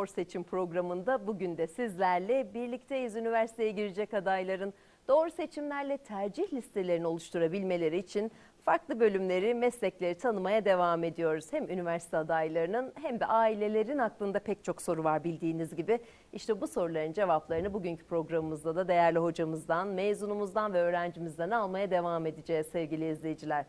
Doğru Seçim programında bugün de sizlerle birlikteyiz. Üniversiteye girecek adayların doğru seçimlerle tercih listelerini oluşturabilmeleri için farklı bölümleri, meslekleri tanımaya devam ediyoruz. Hem üniversite adaylarının hem de ailelerin aklında pek çok soru var bildiğiniz gibi. İşte bu soruların cevaplarını bugünkü programımızda da değerli hocamızdan, mezunumuzdan ve öğrencimizden almaya devam edeceğiz sevgili izleyiciler.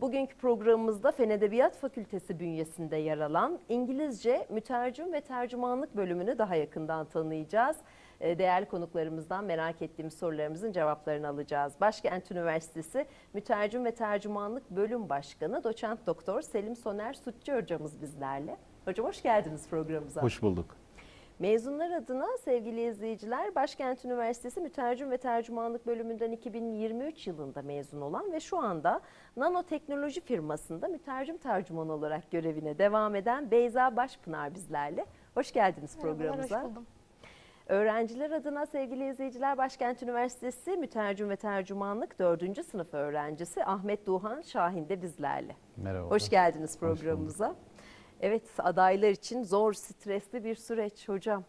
Bugünkü programımızda Fen Edebiyat Fakültesi bünyesinde yer alan İngilizce Mütercim ve Tercümanlık bölümünü daha yakından tanıyacağız. Ee, Değerli konuklarımızdan merak ettiğimiz sorularımızın cevaplarını alacağız. Başkent Üniversitesi Mütercim ve Tercümanlık Bölüm Başkanı Doçent Doktor Selim Soner Sütçü hocamız bizlerle. Hocam hoş geldiniz programımıza. Hoş bulduk. Mezunlar adına sevgili izleyiciler Başkent Üniversitesi Mütercim ve Tercümanlık bölümünden 2023 yılında mezun olan ve şu anda nanoteknoloji firmasında mütercim tercüman olarak görevine devam eden Beyza Başpınar bizlerle. Hoş geldiniz Merhabalar, programımıza. hoş buldum. Öğrenciler adına sevgili izleyiciler Başkent Üniversitesi Mütercim ve Tercümanlık 4. sınıf öğrencisi Ahmet Duhan Şahin de bizlerle. Merhaba. Hoş geldiniz bulduk. Evet adaylar için zor, stresli bir süreç hocam.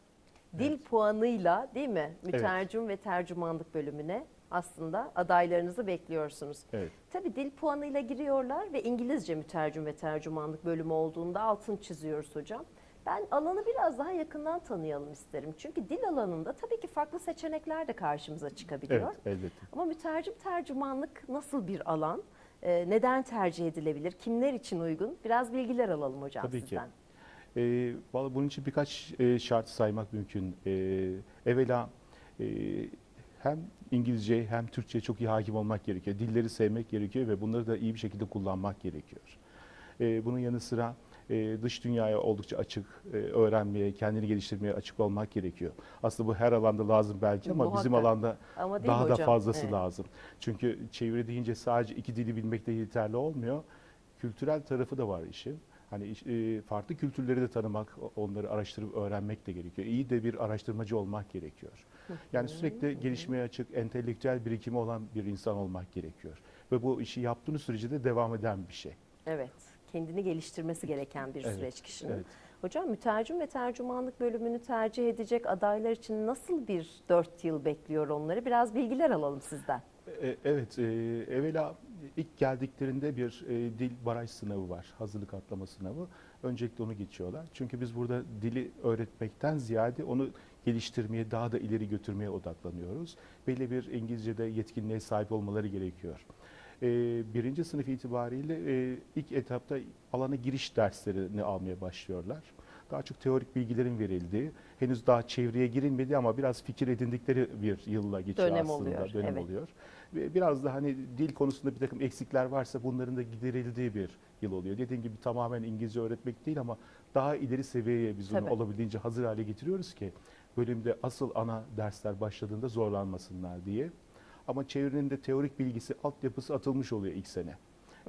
Dil puanıyla değil mi? Mütercim ve tercümanlık bölümüne aslında adaylarınızı bekliyorsunuz. Evet. Tabii dil puanıyla giriyorlar ve İngilizce mütercim ve tercümanlık bölümü olduğunda altın çiziyoruz hocam. Ben alanı biraz daha yakından tanıyalım isterim. Çünkü dil alanında tabii ki farklı seçenekler de karşımıza çıkabiliyor. Evet, elbette. Ama mütercim tercümanlık nasıl bir alan? Ee, neden tercih edilebilir? Kimler için uygun? Biraz bilgiler alalım hocam Tabii ki. sizden. Ee, vallahi bunun için birkaç e, şart saymak mümkün. Ee, evvela e, hem İngilizce hem Türkçe çok iyi hakim olmak gerekiyor. Dilleri sevmek gerekiyor ve bunları da iyi bir şekilde kullanmak gerekiyor. Ee, bunun yanı sıra e, dış dünyaya oldukça açık, e, öğrenmeye, kendini geliştirmeye açık olmak gerekiyor. Aslında bu her alanda lazım belki ama bizim Muhakkak. alanda Ama daha da hocam? fazlası Evet. lazım. Çünkü çeviri deyince sadece iki dili bilmek de yeterli olmuyor. Kültürel tarafı da var işin. Hani e, farklı kültürleri de tanımak, onları araştırıp öğrenmek de gerekiyor. İyi de bir araştırmacı olmak gerekiyor. Yani sürekli gelişmeye açık, entelektüel birikimi olan bir insan olmak gerekiyor. Ve bu işi yaptığınız sürece de devam eden bir şey. Evet. Kendini geliştirmesi gereken bir Evet, süreç kişinin. evet. Hocam mütercim ve tercümanlık bölümünü tercih edecek adaylar için nasıl bir 4 yıl bekliyor onları? Biraz bilgiler alalım sizden. E, Evet, e, evvela ilk geldiklerinde bir e, dil baraj sınavı var, hazırlık atlama sınavı. Öncelikle onu geçiyorlar. Çünkü biz burada dili öğretmekten ziyade onu geliştirmeye, daha da ileri götürmeye odaklanıyoruz. Belli bir İngilizce'de yetkinliğe sahip olmaları gerekiyor. E, birinci sınıf itibariyle e, ilk etapta alana giriş derslerini almaya başlıyorlar. Daha çok teorik bilgilerin verildiği, henüz daha çevreye girilmedi ama biraz fikir edindikleri bir yılla geçiyor Dönem aslında. oluyor, Dönem evet. oluyor. Ve biraz da hani dil konusunda bir takım eksikler varsa bunların da giderildiği bir yıl oluyor. Dediğim gibi tamamen İngilizce öğretmek değil ama daha ileri seviyeye biz onu Tabii. olabildiğince hazır hale getiriyoruz ki bölümde asıl ana dersler başladığında zorlanmasınlar diye. Ama çevirinin de teorik bilgisi, altyapısı atılmış oluyor ilk sene.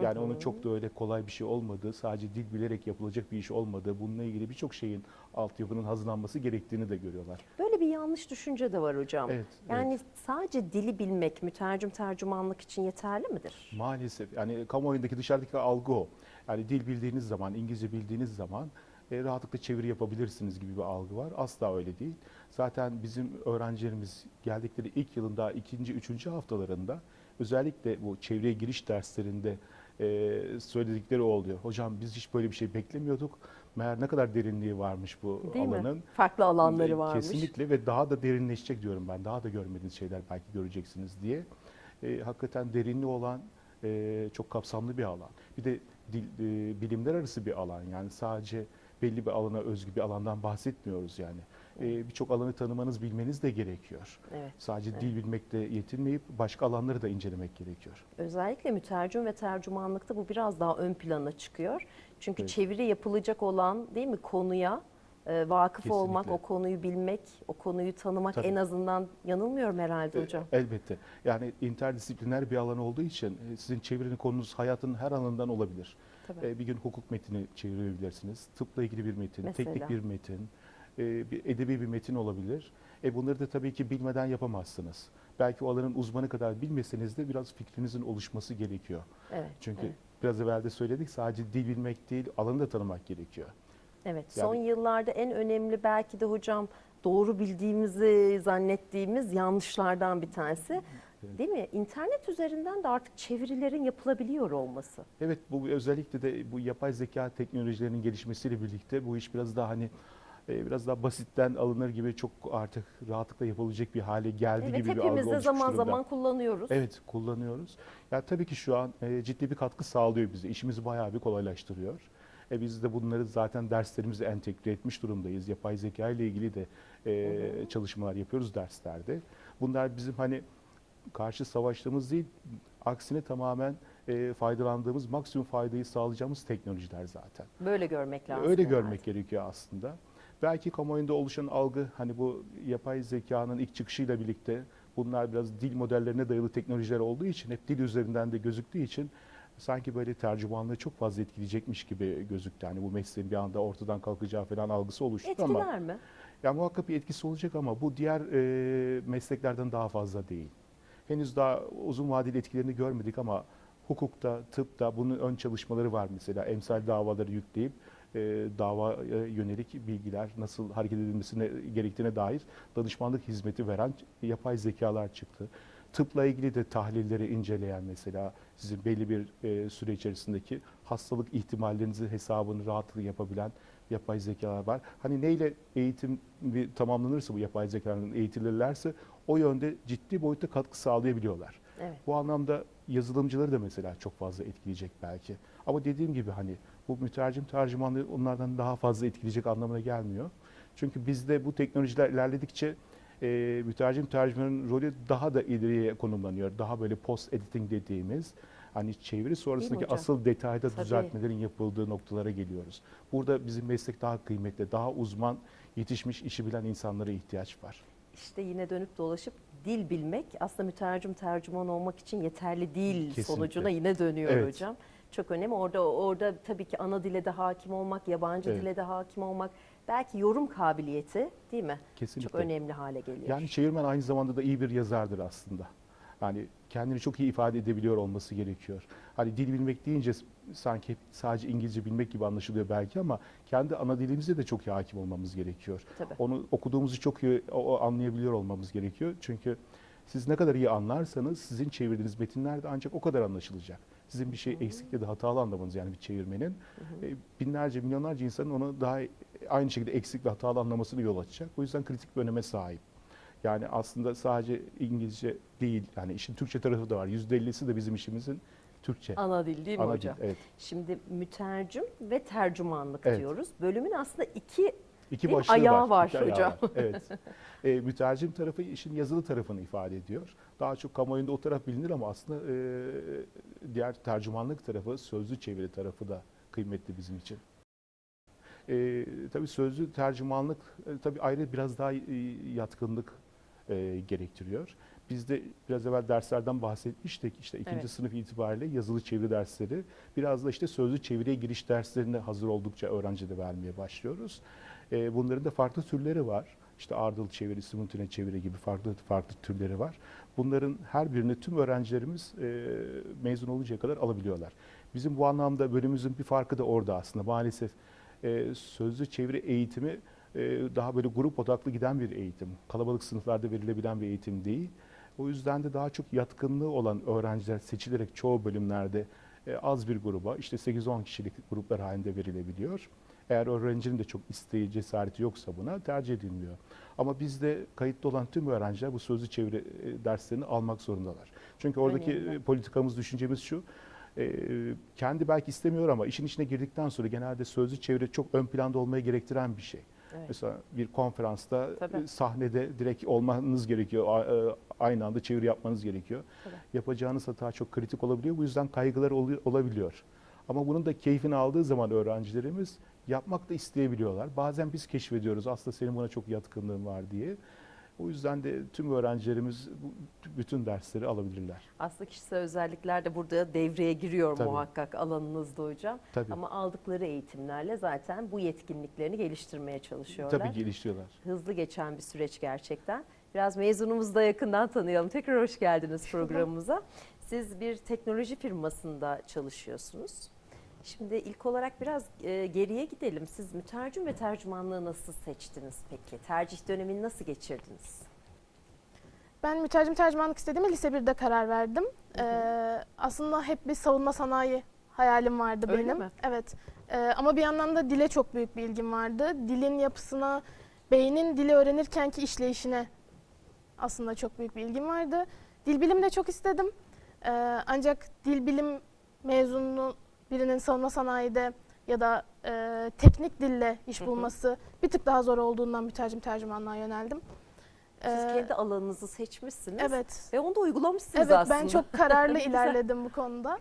Yani onun çok da öyle kolay bir şey olmadığı, sadece dil bilerek yapılacak bir iş olmadığı, bununla ilgili birçok şeyin altyapının hazırlanması gerektiğini de görüyorlar. Böyle bir yanlış düşünce de var hocam. Evet, yani sadece dili bilmek mütercim tercümanlık için yeterli midir? Maalesef yani kamuoyundaki dışarıdaki algı o. Yani dil bildiğiniz zaman, İngilizce bildiğiniz zaman e, rahatlıkla çeviri yapabilirsiniz gibi bir algı var. Asla öyle değil. Zaten bizim öğrencilerimiz geldikleri ilk yılında, ikinci, üçüncü haftalarında özellikle bu çevreye giriş derslerinde e, söyledikleri oluyor. Hocam biz hiç böyle bir şey beklemiyorduk. Meğer ne kadar derinliği varmış bu Değil alanın. mi? Farklı alanları varmış. Kesinlikle ve daha da derinleşecek diyorum ben. Daha da görmediğiniz şeyler belki göreceksiniz diye. E, hakikaten derinliği olan e, çok kapsamlı bir alan. Bir de dil, e, bilimler arası bir alan. Yani sadece belli bir alana özgü bir alandan bahsetmiyoruz yani. E, Birçok alanı tanımanız, bilmeniz de gerekiyor. Evet. Sadece evet. dil bilmekle yetinmeyip başka alanları da incelemek gerekiyor. Özellikle mütercim ve tercümanlıkta bu biraz daha ön plana çıkıyor. Çünkü Evet. çeviri yapılacak olan değil mi konuya e, vakıf Kesinlikle. olmak, o konuyu bilmek, o konuyu tanımak Tabii. en azından yanılmıyorum herhalde E, hocam. Elbette. Yani interdisipliner bir alan olduğu için e, sizin çevirinin konunuz hayatın her alanından olabilir. Tabii. E, Bir gün hukuk metni çevirebilirsiniz. Tıpla ilgili bir metin, Mesela. teknik bir metin, e, bir edebi bir metin olabilir. E bunları da tabii ki bilmeden yapamazsınız. Belki o alanın uzmanı kadar bilmeseniz de biraz fikrinizin oluşması gerekiyor. Evet. Çünkü evet. biraz evvel de söyledik sadece dil bilmek değil, alanı da tanımak gerekiyor. Evet, Yani- son yıllarda en önemli belki de hocam doğru bildiğimizi zannettiğimiz yanlışlardan bir tanesi. Değil mi? İnternet üzerinden de artık çevirilerin yapılabiliyor olması. Evet bu özellikle de bu yapay zeka teknolojilerinin gelişmesiyle birlikte bu iş biraz daha hani e, biraz daha basitten alınır gibi çok artık rahatlıkla yapılabilecek bir hale geldi Evet, gibi bir algı hepimiz de zaman durumda. zaman kullanıyoruz. Evet kullanıyoruz. Ya tabii ki şu an e, ciddi bir katkı sağlıyor bize. İşimizi bayağı bir kolaylaştırıyor. E, biz de bunları zaten derslerimize entegre etmiş durumdayız. Yapay zeka ile ilgili de e, çalışmalar yapıyoruz derslerde. Bunlar bizim hani karşı savaştığımız değil, aksine tamamen e, faydalandığımız, maksimum faydayı sağlayacağımız teknolojiler zaten. Böyle görmek lazım. Öyle herhalde. görmek gerekiyor aslında. Belki kamuoyunda oluşan algı hani bu yapay zekanın ilk çıkışıyla birlikte bunlar biraz dil modellerine dayalı teknolojiler olduğu için hep dil üzerinden de gözüktüğü için sanki böyle tercümanlığı çok fazla etkileyecekmiş gibi gözüktü. Hani bu mesleğin bir anda ortadan kalkacağı falan algısı oluştu ama Etkiler mi? ya muhakkak bir etkisi olacak ama bu diğer e, mesleklerden daha fazla değil. Henüz daha uzun vadeli etkilerini görmedik ama hukukta, tıpta bunun ön çalışmaları var mesela. Emsal davaları yükleyip e, davaya yönelik bilgiler nasıl hareket edilmesine gerektiğine dair danışmanlık hizmeti veren yapay zekalar çıktı. Tıpla ilgili de tahlilleri inceleyen mesela sizin belli bir e, süre içerisindeki hastalık ihtimallerinizi hesabını rahatlıkla yapabilen yapay zekalar var. Hani neyle eğitim bir tamamlanırsa bu yapay zekaların eğitilirlerse o yönde ciddi boyutta katkı sağlayabiliyorlar. Evet. Bu anlamda yazılımcıları da mesela çok fazla etkileyecek belki. Ama dediğim gibi hani bu mütercim tercümanlığı onlardan daha fazla etkileyecek anlamına gelmiyor. Çünkü bizde bu teknolojiler ilerledikçe e, mütercim tercümanın rolü daha da ileriye konumlanıyor. Daha böyle post editing dediğimiz hani çeviri sonrasındaki asıl detayda Tabii. düzeltmelerin yapıldığı noktalara geliyoruz. Burada bizim meslek daha kıymetli, daha uzman, yetişmiş, işi bilen insanlara ihtiyaç var. İşte yine dönüp dolaşıp dil bilmek aslında mütercim tercüman olmak için yeterli değil Kesinlikle. sonucuna yine dönüyor Evet. hocam. Çok önemli. Orada orada tabii ki ana dile de hakim olmak, yabancı Evet. dile de hakim olmak, belki yorum kabiliyeti değil mi? Kesinlikle. Çok önemli hale geliyor. Yani çevirmen aynı zamanda da iyi bir yazardır aslında. Yani kendini çok iyi ifade edebiliyor olması gerekiyor. Hani dil bilmek deyince sanki sadece İngilizce bilmek gibi anlaşılıyor belki ama kendi ana dilimize de çok iyi hakim olmamız gerekiyor. Tabii. Onu okuduğumuzu çok iyi o- anlayabiliyor olmamız gerekiyor. Çünkü siz ne kadar iyi anlarsanız sizin çevirdiğiniz metinler de ancak o kadar anlaşılacak. Sizin bir şey eksik ya da hatalı anlamanız yani bir çevirmenin e, binlerce milyonlarca insanın onu daha aynı şekilde eksik ve hatalı anlamasını yol açacak. O yüzden kritik bir öneme sahip. Yani aslında sadece İngilizce değil, yani işin Türkçe tarafı da var. %50'si de bizim işimizin Türkçe. Ana dil değil mi ana dil, hocam? evet. Şimdi mütercim ve tercümanlık Evet. diyoruz. Bölümün aslında iki İki başlığı Ayağı var İki ayağı hocam. var, Evet. e, mütercim tarafı işin yazılı tarafını ifade ediyor. Daha çok kamuoyunda o taraf bilinir ama aslında e, diğer tercümanlık tarafı, sözlü çeviri tarafı da kıymetli bizim için. E, tabii sözlü tercümanlık e, tabii ayrı biraz daha e, yatkınlık e, gerektiriyor. Biz de biraz evvel derslerden bahsetmiştik. İşte ikinci Evet. sınıf itibariyle yazılı çeviri dersleri. Biraz da işte sözlü çeviriye giriş derslerini hazır oldukça öğrencide vermeye başlıyoruz. E, bunların da farklı türleri var. İşte ardıl çeviri, simultane çeviri gibi farklı farklı türleri var. Bunların her birini tüm öğrencilerimiz e, mezun oluncaya kadar alabiliyorlar. Bizim bu anlamda bölümümüzün bir farkı da orada aslında. Maalesef e, sözlü çeviri eğitimi daha böyle grup odaklı giden bir eğitim. Kalabalık sınıflarda verilebilen bir eğitim değil. O yüzden de daha çok yatkınlığı olan öğrenciler seçilerek çoğu bölümlerde e, az bir gruba işte 8-10 kişilik gruplar halinde verilebiliyor. Eğer öğrencinin de çok isteği, cesareti yoksa buna tercih edilmiyor. Ama bizde kayıtlı olan tüm öğrenciler bu sözlü çeviri e, derslerini almak zorundalar. Çünkü oradaki Önemli. e, politikamız, düşüncemiz şu. e, Kendi belki istemiyor ama işin içine girdikten sonra genelde sözlü çeviri çok ön planda olmayı gerektiren bir şey. Evet. Mesela bir konferansta Tabii. e, sahnede direkt olmanız gerekiyor. E, Aynı anda çeviri yapmanız gerekiyor. Tabii. Yapacağınız hata çok kritik olabiliyor. Bu yüzden kaygılar olabiliyor. Ama bunun da keyfini aldığı zaman öğrencilerimiz yapmak da isteyebiliyorlar. Bazen biz keşfediyoruz aslında senin buna çok yatkınlığın var diye. O yüzden de tüm öğrencilerimiz bütün dersleri alabilirler. Aslında kişisel özellikler de burada devreye giriyor Tabii. muhakkak alanınızda hocam. Tabii. Ama aldıkları eğitimlerle zaten bu yetkinliklerini geliştirmeye çalışıyorlar. Tabii geliştiriyorlar. Hızlı geçen bir süreç gerçekten. Biraz mezunumuzu da yakından tanıyalım. Tekrar hoş geldiniz programımıza. Siz bir teknoloji firmasında çalışıyorsunuz. Şimdi ilk olarak biraz e, geriye gidelim. Siz mütercim ve tercümanlığı nasıl seçtiniz peki? Tercih dönemini nasıl geçirdiniz? Ben mütercim tercümanlık istediğime lise 1'de karar verdim. Hı hı. Ee, aslında hep bir savunma sanayi hayalim vardı Öyle benim. mi? Evet. Ee, ama bir yandan da dile çok büyük bir ilgim vardı. Dilin yapısına, beynin dili öğrenirkenki işleyişine aslında çok büyük bir ilgim vardı. Dil bilimi de çok istedim. Ee, ancak dil bilim mezunu birinin savunma sanayide ya da e, teknik dille iş bulması bir tık daha zor olduğundan mütercim tercümanlığa yöneldim. Siz Ee, kendi alanınızı seçmişsiniz Evet. ve onu da uygulamışsınız Evet aslında. ben çok kararlı ilerledim bu konuda.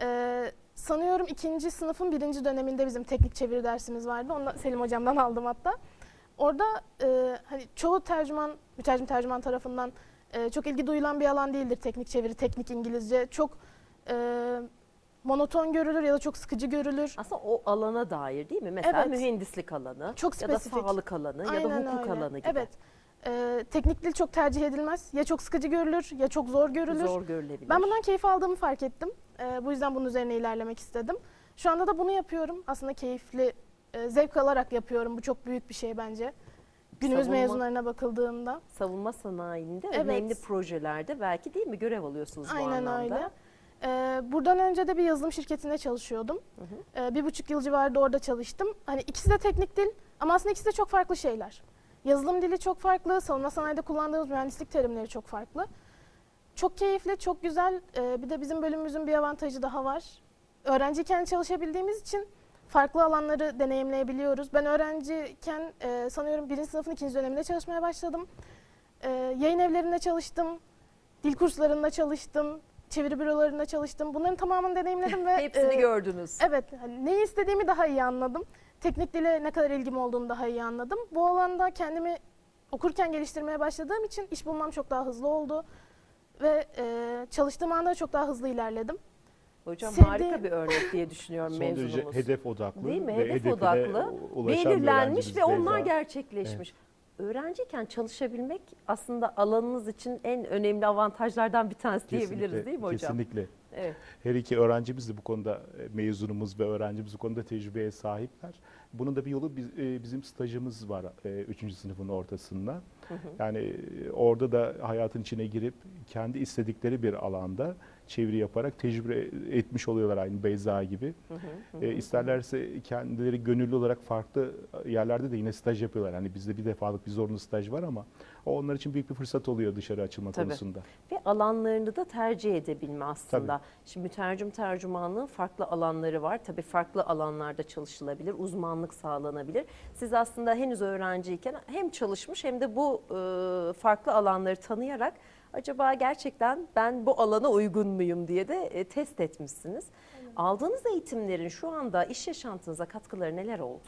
Ee, sanıyorum ikinci sınıfın birinci döneminde bizim teknik çeviri dersimiz vardı. Onu da Selim hocamdan aldım hatta. Orada e, hani çoğu tercüman, mütercim tercüman tarafından e, çok ilgi duyulan bir alan değildir teknik çeviri, teknik İngilizce. Çok e, monoton görülür ya da çok sıkıcı görülür. Aslında o alana dair değil mi? Mesela Evet. mühendislik alanı Çok ya da spesifik. sağlık alanı ya da Aynen hukuk öyle. alanı gibi. Evet. E, teknik dil çok tercih edilmez. Ya çok sıkıcı görülür ya çok zor görülür. Zor görülebilir. Ben bundan keyif aldığımı fark ettim. Ee, bu yüzden bunun üzerine ilerlemek istedim. Şu anda da bunu yapıyorum. Aslında keyifli, e, zevk alarak yapıyorum. Bu çok büyük bir şey bence. Günümüz Savunma- mezunlarına bakıldığında. Savunma sanayinde Evet. önemli projelerde belki değil mi görev alıyorsunuz bu Aynen anlamda. öyle. Ee, buradan önce de bir yazılım şirketinde çalışıyordum. Hı hı. Ee, bir buçuk yıl civarında orada çalıştım. Hani ikisi de teknik dil ama aslında ikisi de çok farklı şeyler. Yazılım dili çok farklı, savunma sanayide kullandığımız mühendislik terimleri çok farklı. Çok keyifli, çok güzel. Ee, bir de bizim bölümümüzün bir avantajı daha var. Öğrenciyken çalışabildiğimiz için farklı alanları deneyimleyebiliyoruz. Ben öğrenciyken e, sanıyorum birinci sınıfın ikinci döneminde çalışmaya başladım. Ee, yayın evlerinde çalıştım, dil kurslarında çalıştım, çeviri bürolarında çalıştım. Bunların tamamını deneyimledim ve Hepsini e, gördünüz. Evet, hani neyi istediğimi daha iyi anladım. Teknik dile ne kadar ilgim olduğunu daha iyi anladım. Bu alanda kendimi okurken geliştirmeye başladığım için iş bulmam çok daha hızlı oldu. Ve e, çalıştığım anda çok daha hızlı ilerledim. Hocam sevdiğim- harika bir örnek diye düşünüyorum Son derece mezunumuz. hedef odaklı. Değil mi? Hedef odaklı, belirlenmiş ve onlar gerçekleşmiş. Öğrenciyken çalışabilmek aslında alanınız için en önemli avantajlardan bir tanesi diyebiliriz Kesinlikle, değil mi hocam? Kesinlikle. Evet. Her iki öğrencimiz de bu konuda e, mezunumuz ve öğrencimiz bu konuda tecrübeye sahipler. Bunun da bir yolu biz- e, bizim stajımız var 3. sınıfın ortasında. Hı hı. Yani e, orada da hayatın içine girip kendi istedikleri bir alanda çeviri yaparak tecrübe etmiş oluyorlar aynı Beyza gibi. Hı hı, hı E, isterlerse kendileri gönüllü olarak farklı yerlerde de yine staj yapıyorlar. Hani bizde bir defalık bir zorunlu staj var ama o onlar için büyük bir fırsat oluyor dışarı açılma Tabii. konusunda. Ve alanlarını da tercih edebilme aslında. Şimdi mütercim tercümanlığın farklı alanları var. Tabii farklı alanlarda çalışılabilir, uzmanlık sağlanabilir. Siz aslında henüz öğrenciyken hem çalışmış hem de bu e, farklı alanları tanıyarak acaba gerçekten ben bu alana uygun muyum diye de e, test etmişsiniz. Aldığınız eğitimlerin şu anda iş yaşantınıza katkıları neler oldu?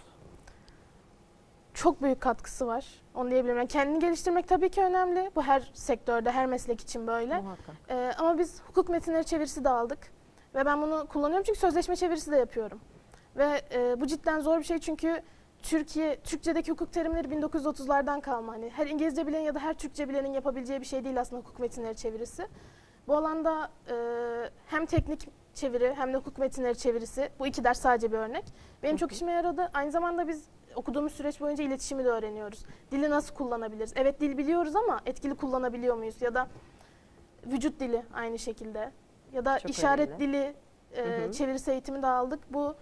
Çok büyük katkısı var. Onu diyebilirim. Yani kendini geliştirmek tabii ki önemli. Bu her sektörde, her meslek için böyle. Muhakkak. Ee, ama biz hukuk metinleri çevirisi de aldık. Ve ben bunu kullanıyorum çünkü sözleşme çevirisi de yapıyorum. Ve e, bu cidden zor bir şey çünkü Türkiye, Türkçedeki hukuk terimleri 1930'lardan kalma. Hani her İngilizce bilen ya da her Türkçe bilenin yapabileceği bir şey değil aslında hukuk metinleri çevirisi. Bu alanda e, hem teknik çeviri hem de hukuk metinleri çevirisi, bu iki ders sadece bir örnek. Benim çok işime yaradı. Aynı zamanda biz okuduğumuz süreç boyunca iletişimi de öğreniyoruz. Dili nasıl kullanabiliriz? Evet dil biliyoruz ama etkili kullanabiliyor muyuz? Ya da vücut dili aynı şekilde. Ya da Çok işaret önemli. dili e, Hı hı. çevirisi eğitimi de aldık. Bu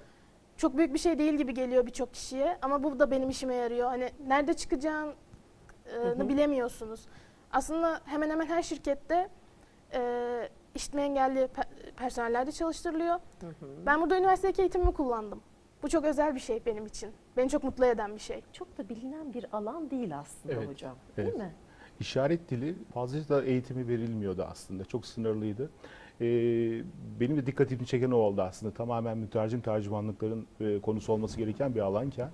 çok büyük bir şey değil gibi geliyor birçok kişiye ama bu da benim işime yarıyor. Hani nerede çıkacağını hı. bilemiyorsunuz. Aslında hemen hemen her şirkette e, işitme engelli pe- personeller de çalıştırılıyor. Hı hı. Ben burada üniversitedeki eğitimimi kullandım. Bu çok özel bir şey benim için. Beni çok mutlu eden bir şey. Çok da bilinen bir alan değil aslında Evet, hocam. Değil evet. mi? İşaret dili fazla da eğitimi verilmiyordu aslında. Çok sınırlıydı. Ee, benim de dikkatimi çeken o oldu aslında. Tamamen mütercim tercümanlıkların e, konusu olması gereken bir alanken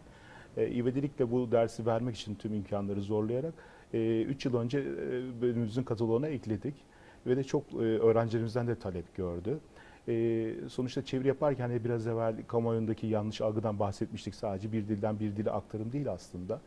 e, ivedilikle bu dersi vermek için tüm imkanları zorlayarak 3 yıl önce e, bölümümüzün kataloğuna ekledik. Ve de çok e, öğrencilerimizden de talep gördü. E, sonuçta çeviri yaparken de biraz evvel kamuoyundaki yanlış algıdan bahsetmiştik. Sadece bir dilden bir dile aktarım değil aslında.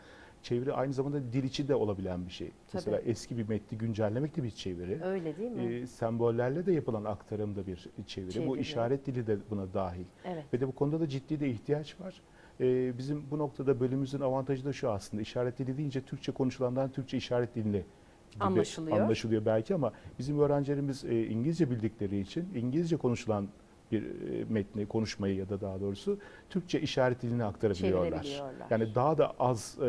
Çeviri aynı zamanda dil içi de olabilen bir şey. Mesela eski bir metni güncellemek de bir çeviri. Öyle değil mi? Ee, sembollerle de yapılan aktarım da bir çeviri. Çeviri. Bu işaret dili de buna dahil. evet. Ve de bu konuda da ciddi de ihtiyaç var. Ee, bizim bu noktada bölümümüzün avantajı da şu aslında. İşaret dili deyince Türkçe konuşulandan Türkçe işaret diline Anlaşılıyor. anlaşılıyor belki ama bizim öğrencilerimiz e, İngilizce bildikleri için İngilizce konuşulan bir e, metni, konuşmayı ya da daha doğrusu Türkçe işaret diline aktarabiliyorlar. Yani daha da az e,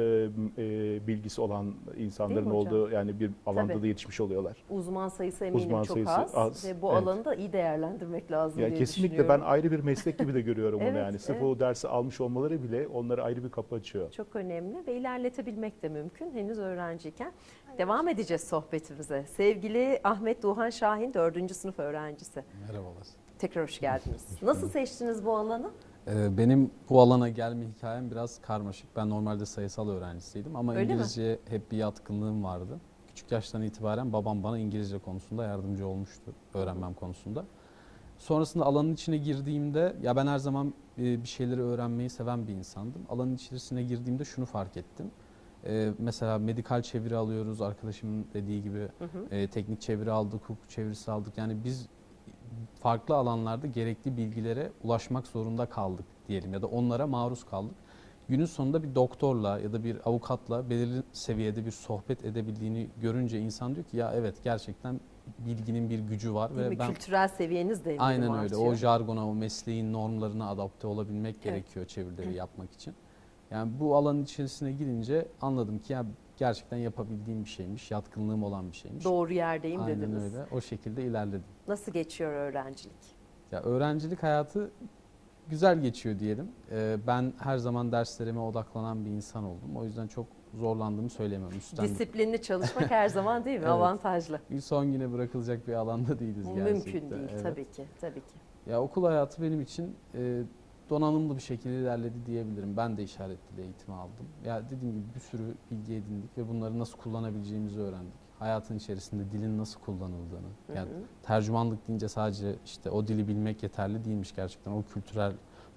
e, bilgisi olan insanların olduğu yani bir alanda Tabii. da yetişmiş oluyorlar. Uzman sayısı eminim Uzman çok sayısı az, az, ve bu evet. alanı da iyi değerlendirmek lazım Ya diye kesinlikle ben ayrı bir meslek gibi de görüyorum onu Evet, yani. Sırf evet. o dersi almış olmaları bile onlara ayrı bir kapı açıyor. Çok önemli ve ilerletebilmek de mümkün henüz öğrenciyken. Devam edeceğiz sohbetimize. Sevgili Ahmet Duhan Şahin 4. sınıf öğrencisi. Merhabalar. Tekrar hoş geldiniz. Nasıl seçtiniz bu alanı? Ee, Benim bu alana gelme hikayem biraz karmaşık. Ben normalde sayısal öğrencisiydim ama Öyle mi? İngilizceye hep bir yatkınlığım vardı. Küçük yaştan itibaren babam bana İngilizce konusunda yardımcı olmuştu öğrenmem konusunda. Sonrasında alanın içine girdiğimde ya ben her zaman e, bir şeyleri öğrenmeyi seven bir insandım. Alanın içerisine girdiğimde şunu fark ettim. Ee, Mesela medikal çeviri alıyoruz arkadaşımın dediği gibi Hı hı. e, teknik çeviri aldık, hukuk çevirisi aldık. Yani biz farklı alanlarda gerekli bilgilere ulaşmak zorunda kaldık diyelim ya da onlara maruz kaldık. Günün sonunda bir doktorla ya da bir avukatla belirli seviyede bir sohbet edebildiğini görünce insan diyor ki ya evet gerçekten bilginin bir gücü var Değil mi? ve ben Kültürel seviyeniz de aynen öyle artıyor. o jargona, o mesleğin normlarına adapte olabilmek Evet. gerekiyor çevirileri yapmak için. Yani bu alanın içerisine girince anladım ki ya gerçekten yapabildiğim bir şeymiş, yatkınlığım olan bir şeymiş. Doğru yerdeyim Aynen dediniz. öyle. O şekilde ilerledim. Nasıl geçiyor öğrencilik? Ya öğrencilik hayatı güzel geçiyor diyelim. Ee, ben her zaman derslerime odaklanan bir insan oldum. O yüzden çok zorlandığımı söyleyemem. Üstten Disiplinli çalışmak her zaman değil mi? Evet. Avantajlı. son güne bırakılacak bir alanda değiliz Bu gerçekten. mümkün değil Evet. tabii ki. Tabii ki. Ya okul hayatı benim için e, donanımlı bir şekilde ilerledi diyebilirim. Ben de işaret dili eğitimi aldım. Ya dediğim gibi bir sürü bilgi edindik ve bunları nasıl kullanabileceğimizi öğrendik. Hayatın içerisinde dilin nasıl kullanıldığını. Yani Hı hı. tercümanlık deyince sadece işte o dili bilmek yeterli değilmiş gerçekten. O kültürel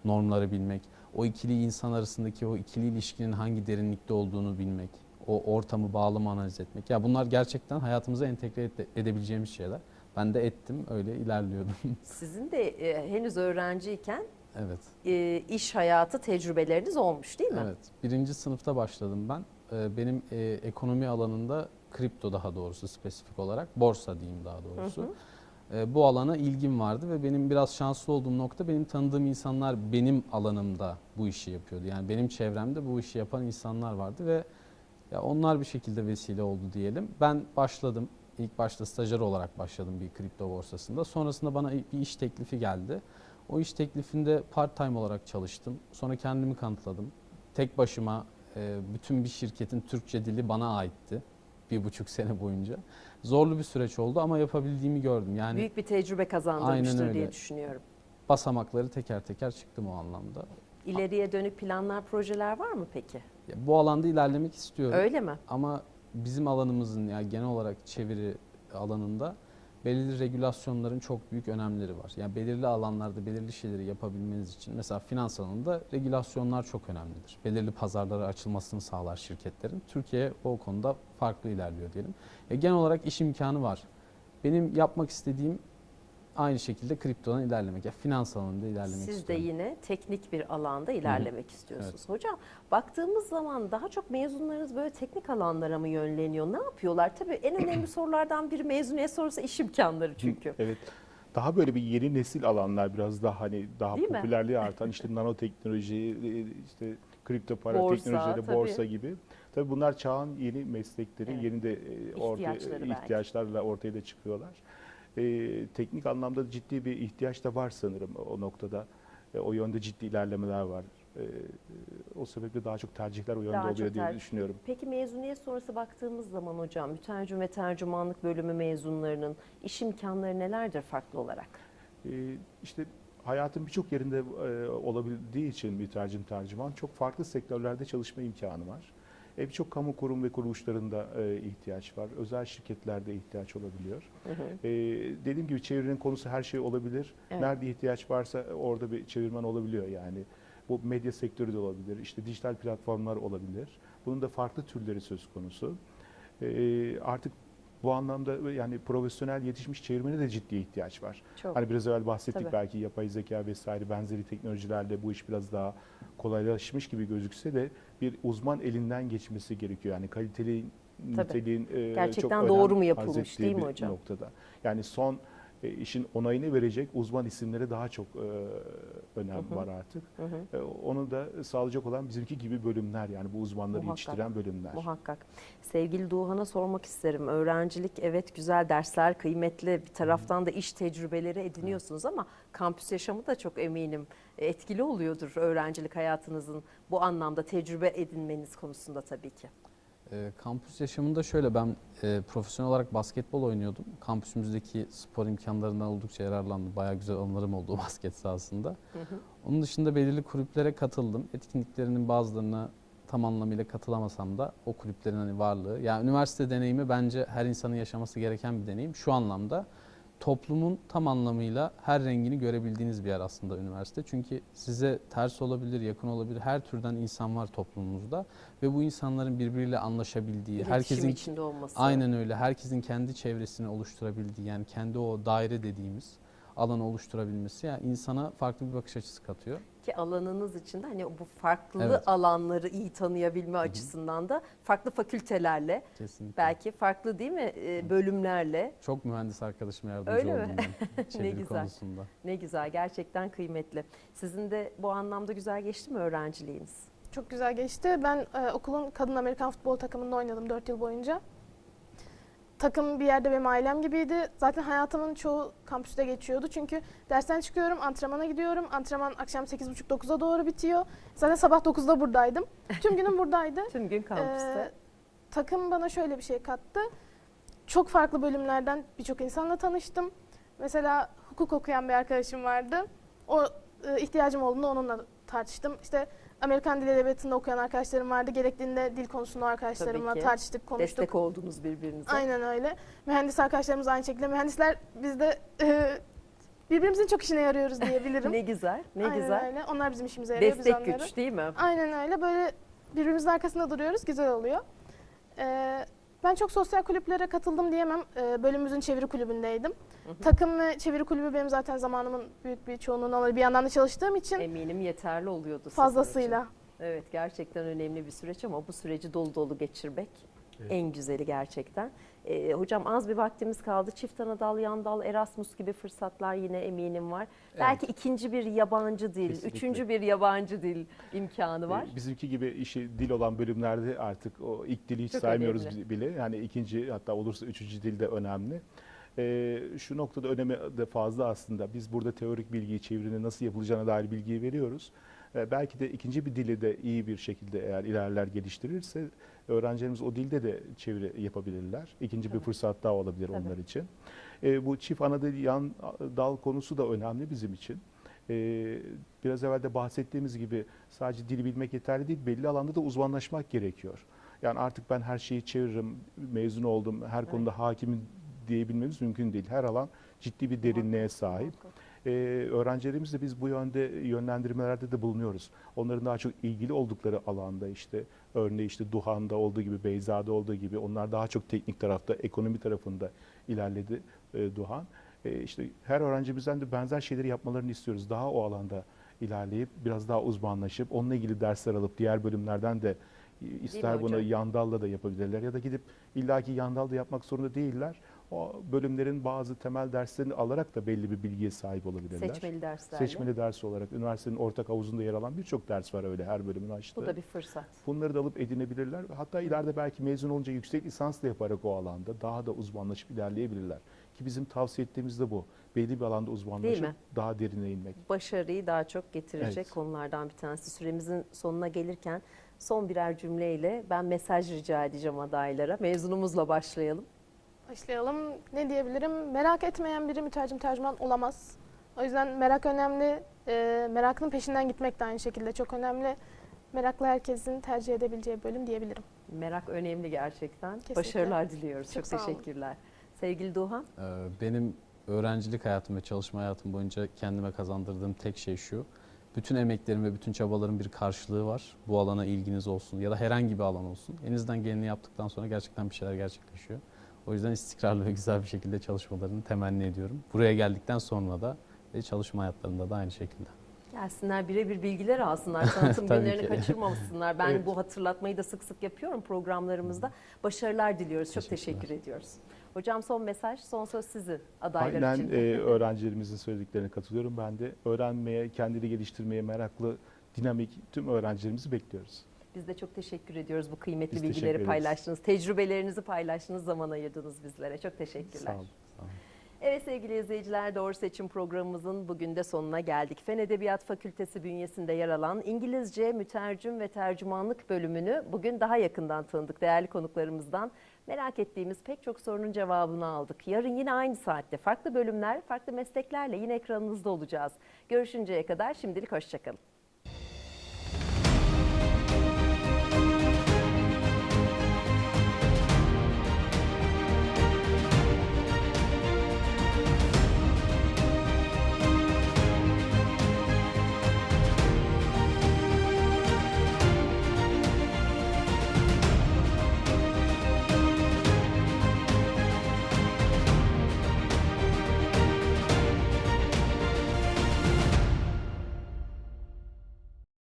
normları bilmek, o ikili insan arasındaki o ikili ilişkinin hangi derinlikte olduğunu bilmek, o ortamı bağlamı analiz etmek. Ya bunlar gerçekten hayatımıza entegre ede- edebileceğimiz şeyler. Ben de ettim, öyle ilerliyordum. Sizin de e, henüz öğrenciyken evet. e, iş hayatı tecrübeleriniz olmuş değil mi? Evet. Birinci sınıfta başladım ben. Ee, Benim e, ekonomi alanında kripto daha doğrusu spesifik olarak borsa diyeyim daha doğrusu. Ee, Bu alana ilgim vardı ve benim biraz şanslı olduğum nokta benim tanıdığım insanlar benim alanımda bu işi yapıyordu. Yani benim çevremde bu işi yapan insanlar vardı ve ya onlar bir şekilde vesile oldu diyelim. Ben başladım. İlk başta stajyer olarak başladım bir kripto borsasında. Sonrasında bana bir iş teklifi geldi. O iş teklifinde part time olarak çalıştım. Sonra kendimi kanıtladım. Tek başıma e, bütün bir şirketin Türkçe dili bana aitti. Bir buçuk sene boyunca. Zorlu bir süreç oldu ama yapabildiğimi gördüm. Yani Büyük bir tecrübe kazandırmıştır diye düşünüyorum. basamakları teker teker çıktım o anlamda. İleriye dönük planlar, projeler var mı peki? Ya Bu alanda ilerlemek istiyorum. Öyle mi? Ama bizim alanımızın ya genel olarak çeviri alanında belirli regülasyonların çok büyük önemleri var. Yani belirli alanlarda belirli şeyleri yapabilmeniz için mesela finans alanında regülasyonlar çok önemlidir. Belirli pazarlara açılmasını sağlar şirketlerin. Türkiye o konuda farklı ilerliyor diyelim. Ya genel olarak iş imkanı var. Benim yapmak istediğim aynı şekilde kriptodan ilerlemek. Ya finans alanında ilerlemek Siz de istiyorum. yine teknik bir alanda ilerlemek istiyorsunuz. Hocam baktığımız zaman daha çok mezunlarınız böyle teknik alanlara mı yönleniyor? Ne yapıyorlar? Tabii en önemli sorulardan biri mezuniyet sonrası iş imkanları çünkü. Evet. Daha böyle bir yeni nesil alanlar biraz daha hani daha Değil mi? popülerliği artan işte nanoteknoloji, e, işte kripto para Borsa, teknolojileri, tabii. borsa gibi. Tabii bunlar çağın yeni meslekleri, Evet. yeni de e, ortaya belki. ihtiyaçlarla ortaya da çıkıyorlar. E, teknik anlamda ciddi bir ihtiyaç da var sanırım o noktada. E, o yönde ciddi ilerlemeler var. E, o sebeple daha çok tercihler o yönde Daha oluyor diye düşünüyorum. Peki mezuniyet sonrası baktığımız zaman hocam mütercim ve tercümanlık bölümü mezunlarının iş imkanları nelerdir farklı olarak? Ee, işte hayatın birçok yerinde e, olabildiği için bir tercüm tercüman çok farklı sektörlerde çalışma imkanı var. E, birçok kamu kurum ve kuruluşlarında e, ihtiyaç var. Özel şirketlerde ihtiyaç olabiliyor. Hı hı. E, dediğim gibi çevirinin konusu her şey olabilir. Evet. Nerede ihtiyaç varsa orada bir çevirmen olabiliyor yani. Bu medya sektörü de olabilir, işte dijital platformlar olabilir. Bunun da farklı türleri söz konusu. Artık bu anlamda yani profesyonel yetişmiş çevirmene de ciddi ihtiyaç var. Çok. Hani biraz evvel bahsettik Tabii. belki yapay zeka vesaire benzeri teknolojilerle bu iş biraz daha kolaylaşmış gibi gözükse de bir uzman elinden geçmesi gerekiyor. Yani kaliteli niteliğin e, Gerçekten çok doğru mu yapılmış, değil mi hocam? noktada. Yani son e, işin onayını verecek uzman isimlere daha çok e, önem Hı hı. var artık. Hı hı. E, onu da sağlayacak olan bizimki gibi bölümler yani bu uzmanları Muhakkak. yetiştiren bölümler. Muhakkak. Sevgili Doğan'a sormak isterim. Öğrencilik evet güzel dersler kıymetli. Bir taraftan da iş tecrübeleri ediniyorsunuz ama kampüs yaşamı da çok eminim etkili oluyordur öğrencilik hayatınızın bu anlamda tecrübe edinmeniz konusunda tabii ki. E, kampüs yaşamında şöyle ben e, profesyonel olarak basketbol oynuyordum. Kampüsümüzdeki spor imkanlarından oldukça yararlandım. Bayağı güzel anılarım oldu basket sahasında. Hı hı. Onun dışında belirli kulüplere katıldım. Etkinliklerinin bazılarına tam anlamıyla katılamasam da o kulüplerin hani varlığı. Yani üniversite deneyimi bence her insanın yaşaması gereken bir deneyim. Şu anlamda toplumun tam anlamıyla her rengini görebildiğiniz bir yer aslında üniversite. Çünkü size ters olabilir, yakın olabilir. Her türden insan var toplumumuzda ve bu insanların birbiriyle anlaşabildiği, İletişim herkesin içinde olması. Aynen öyle. Herkesin kendi çevresini oluşturabildiği yani kendi o daire dediğimiz alanı oluşturabilmesi yani insana farklı bir bakış açısı katıyor. Ki alanınız içinde hani bu farklı Evet. alanları iyi tanıyabilme açısından da farklı fakültelerle Kesinlikle. belki farklı değil mi e, bölümlerle Çok mühendis arkadaşım yardımcı Öyle mi? oldu bana çeviri güzel. konusunda. ne güzel gerçekten kıymetli. Sizin de bu anlamda güzel geçti mi öğrenciliğiniz? Çok güzel geçti. Ben e, okulun kadın Amerikan futbol takımında oynadım 4 yıl boyunca. Takım bir yerde benim ailem gibiydi. Zaten hayatımın çoğu kampüste geçiyordu. Çünkü dersten çıkıyorum, antrenmana gidiyorum. Antrenman akşam 8.30-9'a doğru bitiyor. Zaten sabah 9'da buradaydım. Tüm günüm buradaydı. Tüm gün kampüste. Ee, takım bana şöyle bir şey kattı. Çok farklı bölümlerden birçok insanla tanıştım. Mesela hukuk okuyan bir arkadaşım vardı. O e, ihtiyacım olduğunda onunla tartıştım. İşte Amerikan Dil Edebiyatı'nda okuyan arkadaşlarım vardı. Gerektiğinde dil konusunda arkadaşlarımla tartıştık, konuştuk. Destek oldunuz birbirinize. Aynen öyle. Mühendis arkadaşlarımız aynı şekilde. Mühendisler biz de e, birbirimizin çok işine yarıyoruz diyebilirim. Ne güzel, ne Aynen güzel. öyle. Onlar bizim işimize yarıyor, biz Destek onları. güç değil mi? Aynen öyle. Böyle birbirimizin arkasında duruyoruz. Güzel oluyor. Ee, ben çok sosyal kulüplere katıldım diyemem. Ee, bölümümüzün çeviri kulübündeydim. Hı hı. Takım ve çeviri kulübü benim zaten zamanımın büyük bir çoğunluğunu alıyor. Bir yandan da çalıştığım için Eminim yeterli oluyordu fazlasıyla. Evet gerçekten önemli bir süreç ama bu süreci dolu dolu geçirmek Evet. en güzeli gerçekten. Ee, hocam az bir vaktimiz kaldı. Çift ana dal, yan dal, Erasmus gibi fırsatlar yine eminim var. Belki ikinci bir yabancı dil, Kesinlikle. üçüncü bir yabancı dil imkanı var. E, Bizimki gibi işi dil olan bölümlerde artık o ilk dili hiç Çok saymıyoruz önemli. bile. Yani ikinci hatta olursa üçüncü dil de önemli. E, şu noktada önemi de fazla aslında. Biz burada teorik bilgiyi, çevirinin nasıl yapılacağına dair bilgiyi veriyoruz. E, belki de ikinci bir dili de iyi bir şekilde eğer ilerler geliştirirse öğrencilerimiz o dilde de çeviri yapabilirler. İkinci bir Tabii. fırsat daha olabilir Tabii. onlar için. E, bu çift ana dil, yan dal konusu da önemli bizim için. Ee, biraz evvel de bahsettiğimiz gibi sadece dili bilmek yeterli değil, belli alanda da uzmanlaşmak gerekiyor. Yani artık ben her şeyi çeviririm, mezun oldum, her Evet. konuda hakimim diyebilmemiz mümkün değil. Her alan ciddi bir derinliğe sahip. Ee, öğrencilerimiz de biz bu yönde yönlendirmelerde de bulunuyoruz. Onların daha çok ilgili oldukları alanda işte örneğin işte Duhan'da olduğu gibi, Beyza'da olduğu gibi onlar daha çok teknik tarafta, ekonomi tarafında ilerledi e, Duhan. E, işte her öğrencimizden de benzer şeyleri yapmalarını istiyoruz. Daha o alanda ilerleyip biraz daha uzmanlaşıp onunla ilgili dersler alıp diğer bölümlerden de e, ister bunu hocam? yandalla da yapabilirler ya da gidip illaki yandal da yapmak zorunda değiller. O bölümlerin bazı temel derslerini alarak da belli bir bilgiye sahip olabilirler. Seçmeli derslerle. Seçmeli ders olarak üniversitenin ortak havuzunda yer alan birçok ders var öyle her bölümün açtığı. Bu da bir fırsat. Bunları da alıp edinebilirler. Hatta ileride belki mezun olunca yüksek lisans da yaparak o alanda daha da uzmanlaşıp ilerleyebilirler. Ki bizim tavsiye ettiğimiz de bu. Belli bir alanda uzmanlaşıp daha derine inmek. Başarıyı daha çok getirecek Evet. konulardan bir tanesi. Süremizin sonuna gelirken son birer cümleyle ben mesaj rica edeceğim adaylara. Mezunumuzla başlayalım. Başlayalım. Ne diyebilirim? Merak etmeyen biri mütercim tercüman olamaz. O yüzden merak önemli. E, merakının peşinden gitmek de aynı şekilde çok önemli. Meraklı herkesin tercih edebileceği bölüm diyebilirim. Merak önemli gerçekten. Kesinlikle. Başarılar diliyoruz. Çok, Çok teşekkürler. Sevgili Duhan. Ee, Benim öğrencilik hayatım ve çalışma hayatım boyunca kendime kazandırdığım tek şey şu. bütün emeklerin ve bütün çabaların bir karşılığı var. Bu alana ilginiz olsun ya da herhangi bir alan olsun. Elinizden geleni yaptıktan sonra gerçekten bir şeyler gerçekleşiyor. O yüzden istikrarlı ve güzel bir şekilde çalışmalarını temenni ediyorum. Buraya geldikten sonra da ve çalışma hayatlarında da aynı şekilde. Gelsinler birebir bilgiler alsınlar. Tanıtım günlerini ki. kaçırmamasınlar. Ben Evet. bu hatırlatmayı da sık sık yapıyorum programlarımızda. Başarılar diliyoruz. Çok teşekkür ediyoruz. Hocam son mesaj, son söz sizin adaylar Aynen için. e, öğrencilerimizin söylediklerine katılıyorum. Ben de öğrenmeye, kendini geliştirmeye meraklı, dinamik tüm öğrencilerimizi bekliyoruz. Biz de çok teşekkür ediyoruz bu kıymetli Biz bilgileri paylaştınız. Tecrübelerinizi paylaştınız, zaman ayırdınız bizlere. Çok teşekkürler. Sağ olun. Sağ olun. Evet sevgili izleyiciler Doğru Seçim programımızın bugün de sonuna geldik. Fen Edebiyat Fakültesi bünyesinde yer alan İngilizce Mütercim ve Tercümanlık bölümünü bugün daha yakından tanıdık değerli konuklarımızdan. Merak ettiğimiz pek çok sorunun cevabını aldık. Yarın yine aynı saatte farklı bölümler, farklı mesleklerle yine ekranınızda olacağız. Görüşünceye kadar şimdilik hoşçakalın.